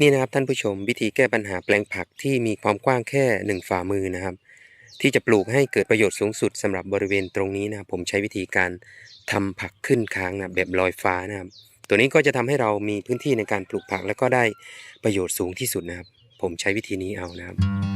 นี่นะครับท่านผู้ชมวิธีแก้ปัญหาแปลงผักที่มีความกว้างแค่หนึ่งฝ่ามือนะครับ ที่จะปลูกให้เกิดประโยชน์สูงสุดสำหรับบริเวณตรงนี้นะครับผมใช้วิธีการทำผักขึ้นค้างนะแบบลอยฟ้านะครับ ตัวนี้ก็จะทำให้เรามีพื้นที่ในการปลูกผักแล้วก็ได้ประโยชน์สูงที่สุดนะครับ ผมใช้วิธีนี้เอานะครับ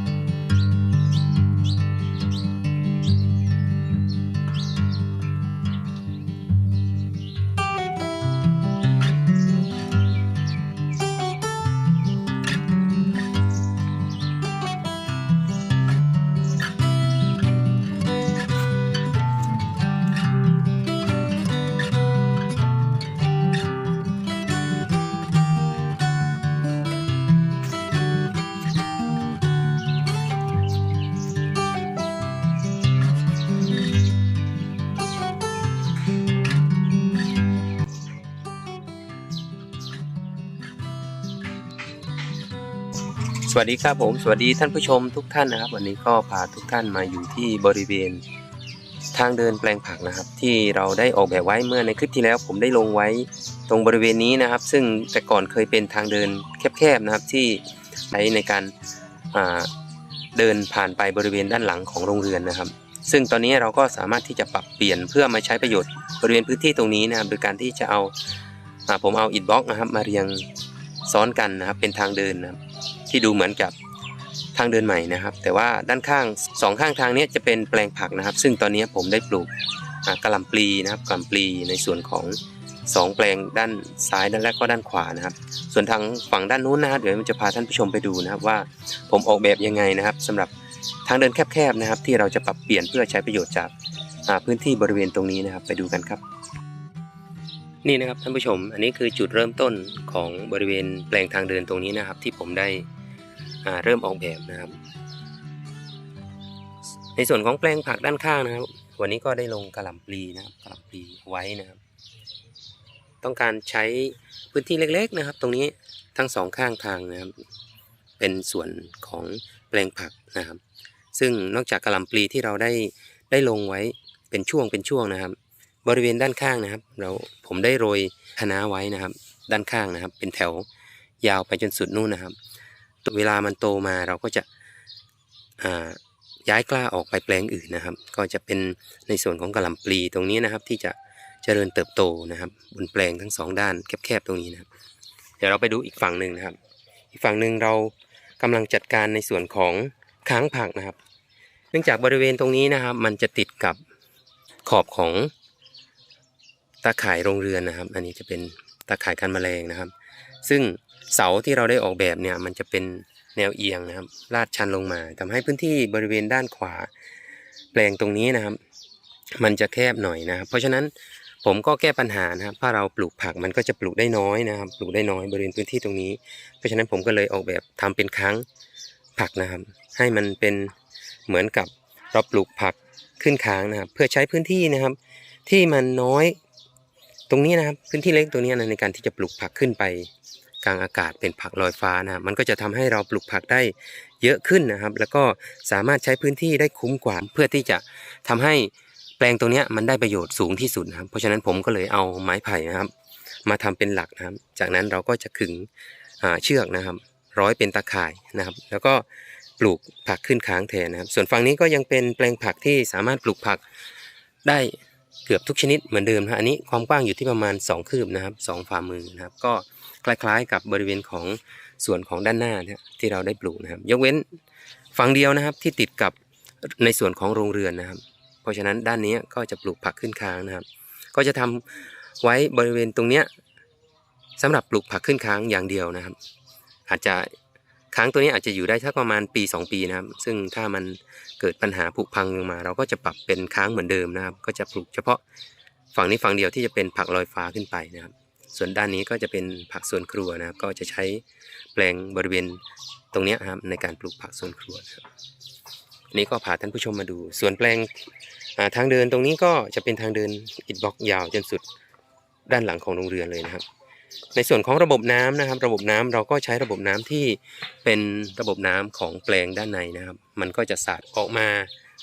วัสดีครับผมสวัสดีท่านผู้ชมทุกท่านนะครับ วันนี้ก็พาทุกท่านมาอยู่ที่บริเวณ ทางเดินแปลงผักนะครับ ที่เราได้ออกแบบไว้เมื่อในคลิปที่แล้ว ผมได้ลงไว้ตรงบริเวณนี้นะครับ ซึ่งแต่ก่อนเคยเป็นทางเดินแคบๆนะครับที่ใช้ในการเดินผ่านไปบริเวณด้านหลังของโรงเรือนนะครับ ซึ่งตอนนี้เราก็สามารถที่จะปรับเปลี่ยนเพื่อมาใช้ประโยชน์บริเวณพื้นที่ตรงนี้นะครับโดยการที่จะเอาอ่าผมเอาอิฐบล็อกนะครับ มาเรียงซ้อนกันนะครับเป็นทางเดินนะครับ ที่ดูเหมือนกับทางเดินใหม่นะครับ แต่ว่าด้านข้างสองข้างทางนี้จะเป็นแปลงผักนะครับ ซึ่งตอนนี้ผมได้ปลูกกระหล่ำปลีนะครับกระหล่ำปลีในส่วนของสองแปลงด้านซ้ายด้านแรกก็ด้านขวานะครับ ส่วนทางฝั่งด้านนู้นนะครับเดี๋ยวผมจะพาท่านผู้ชมไปดูนะครับว่าผมออกแบบยังไงนะครับสำหรับทางเดินแคบๆนะครับ ที่เราจะปรับเปลี่ยนเพื่อใช้ประโยชน์จากพื้นที่บริเวณตรงนี้นะครับ ไปดูกันครับ นี่นะครับท่านผู้ชม อันนี้คือจุดเริ่มต้นของบริเวณแปลงทางเดินตรงนี้นะครับ ที่ผมได้ เริ่มออกแบบนะครับ ในส่วนของแปลงผักด้านข้างนะครับ วันนี้ก็ได้ลงกระหล่ำปลีนะครับกระหล่ำปลีไว้นะครับ ต้องการใช้พื้นที่เล็ก ๆนะครับ ตรงนี้ทั้งสองข้างทางนะครับ เป็นส่วนของแปลงผักนะครับ ซึ่งนอกจากกระหล่ำปลีที่เราได้ได้ลงไว้เป็นช่วงเป็นช่วงนะครับ บริเวณด้านข้างนะครับ เราผมได้โรยคะน้าไว้นะครับ ด้านข้างนะครับ เป็นแถวยาวไปจนสุดนู่นนะครับ เวลามันโตมาเราก็จะย้ายกล้าออกไปแปลงอื่นนะครับ ก็จะเป็นในส่วนของกระหล่ำปลีตรงนี้นะครับ ที่จะเจริญเติบโตนะครับ บนแปลงทั้งสองด้านแคบๆตรงนี้นะครับ เดี๋ยวเราไปดูอีกฝั่งหนึ่งนะครับ อีกฝั่งหนึ่งเรากำลังจัดการในส่วนของค้างผักนะครับ เนื่องจากบริเวณตรงนี้นะครับ มันจะติดกับขอบของตาข่ายโรงเรือนนะครับ อันนี้จะเป็นตาข่ายกันแมลงนะครับ ซึ่ง เสาที่เราได้ออกแบบเนี่ยมันจะเป็นแนวเอียงนะครับลาดชันลงมาทำให้พื้นที่บริเวณด้านขวา แปลงตรงนี้นะครับ มันจะแคบหน่อยนะครับ เพราะฉะนั้นผมก็แก้ปัญหานะครับถ้าเราปลูกผักมันก็จะปลูกได้น้อยนะครับ ปลูกได้น้อยบริเวณพื้นที่ตรงนี้ เพราะฉะนั้นผมก็เลยออกแบบทำเป็นค้างผักนะครับ ให้มันเป็นเหมือนกับเราปลูกผักขึ้นค้างนะครับ เพื่อใช้พื้นที่นะครับ ที่มันน้อยตรงนี้นะครับ พื้นที่เล็กตรงนี้นะในการที่จะปลูกผักขึ้นไป กลางอากาศเป็นผักลอยฟ้านะครับมันก็จะทำให้เราปลูกผักได้เยอะขึ้นนะครับ แล้วก็สามารถใช้พื้นที่ได้คุ้มกว่าเพื่อที่จะทำให้แปลงตรงนี้มันได้ประโยชน์สูงที่สุดนะครับ เพราะฉะนั้นผมก็เลยเอาไม้ไผ่นะครับ มาทำเป็นหลักนะครับ จากนั้นเราก็จะขึงเชือกนะครับ ร้อยเป็นตาข่ายนะครับ แล้วก็ปลูกผักขึ้นค้างแทนนะครับ ส่วนฝั่งนี้ก็ยังเป็นแปลงผักที่สามารถปลูกผักได้ เกือบทุกชนิดเหมือนเดิมนะอันนี้ความกว้างอยู่ที่ประมาณ 2 คืบนะครับสองฝ่ามือนะครับ ก็คล้ายๆ กับบริเวณของส่วนของด้านหน้านะที่เราได้ปลูกนะครับ ยกเว้นฝั่งเดียวนะครับที่ติดกับในส่วนของโรงเรือนนะครับ เพราะฉะนั้นด้านนี้ก็จะปลูกผักขึ้นค้างนะครับ ก็จะทำไว้บริเวณตรงเนี้ยสำหรับปลูกผักขึ้นค้างอย่างเดียวนะครับ อาจจะ ค้างตัวนี้อาจจะอยู่ได้สักประมาณปี 2 ปีนะครับ ซึ่งถ้ามันเกิดปัญหาผุพังลงมา เราก็จะปรับเป็นค้างเหมือนเดิมนะครับ ก็จะปลูกเฉพาะฝั่งนี้ฝั่งเดียวที่จะเป็นผักลอยฟ้าขึ้นไปนะครับ ส่วนด้านนี้ก็จะเป็นผักสวนครัวนะครับ ก็จะใช้แปลงบริเวณตรงนี้ครับในการปลูกผักสวนครัวครับนี้ก็พาท่านผู้ชมมาดู ส่วนแปลงทางเดินตรงนี้ก็จะเป็นทางเดินอิฐบล็อกยาวจนสุดด้านหลังของโรงเรือนเลยนะครับ ในส่วนของระบบน้ำนะครับ ระบบน้ำเราก็ใช้ระบบน้ำที่เป็นระบบน้ำของแปลงด้านในนะครับ มันก็จะสาดออกมา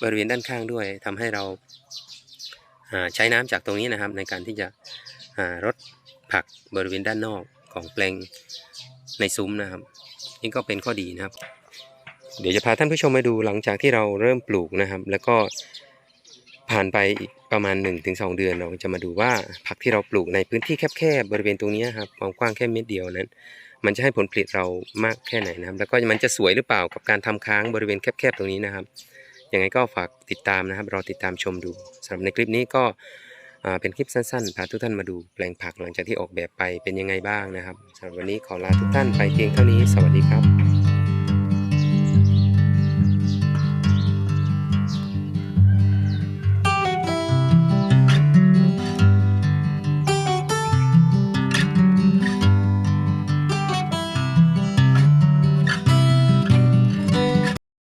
บริเวณด้านข้างด้วยทำให้เราใช้น้ำจากตรงนี้นะครับ ในการที่จะรดผักบริเวณด้านนอกของแปลงในซุ้มนะครับ นี่ก็เป็นข้อดีนะครับ เดี๋ยวจะพาท่านผู้ชมมาดูหลังจากที่เราเริ่มปลูกนะครับ แล้วก็ ผ่านไปอีกประมาณ 1-2 เดือนเราจะมาดูว่าผักที่เราปลูกในพื้นที่แคบๆบริเวณตรงนี้ครับความกว้างแค่เมตรเดียวนั้น มันจะให้ผลผลิตเรามากแค่ไหนนะครับ แล้วก็มันจะสวยหรือเปล่ากับการทำค้างบริเวณแคบๆตรงนี้นะครับยังไงก็ฝากติดตามนะครับรอติดตามชมดูสำหรับในคลิปนี้ก็เป็นคลิปสั้นๆพาทุกท่านมาดูแปลงผักหลังจากที่ออกแบบไปเป็นยังไงบ้างนะครับสำหรับวันนี้ขอลาทุกท่านไปเพียงเท่านี้สวัสดีครับ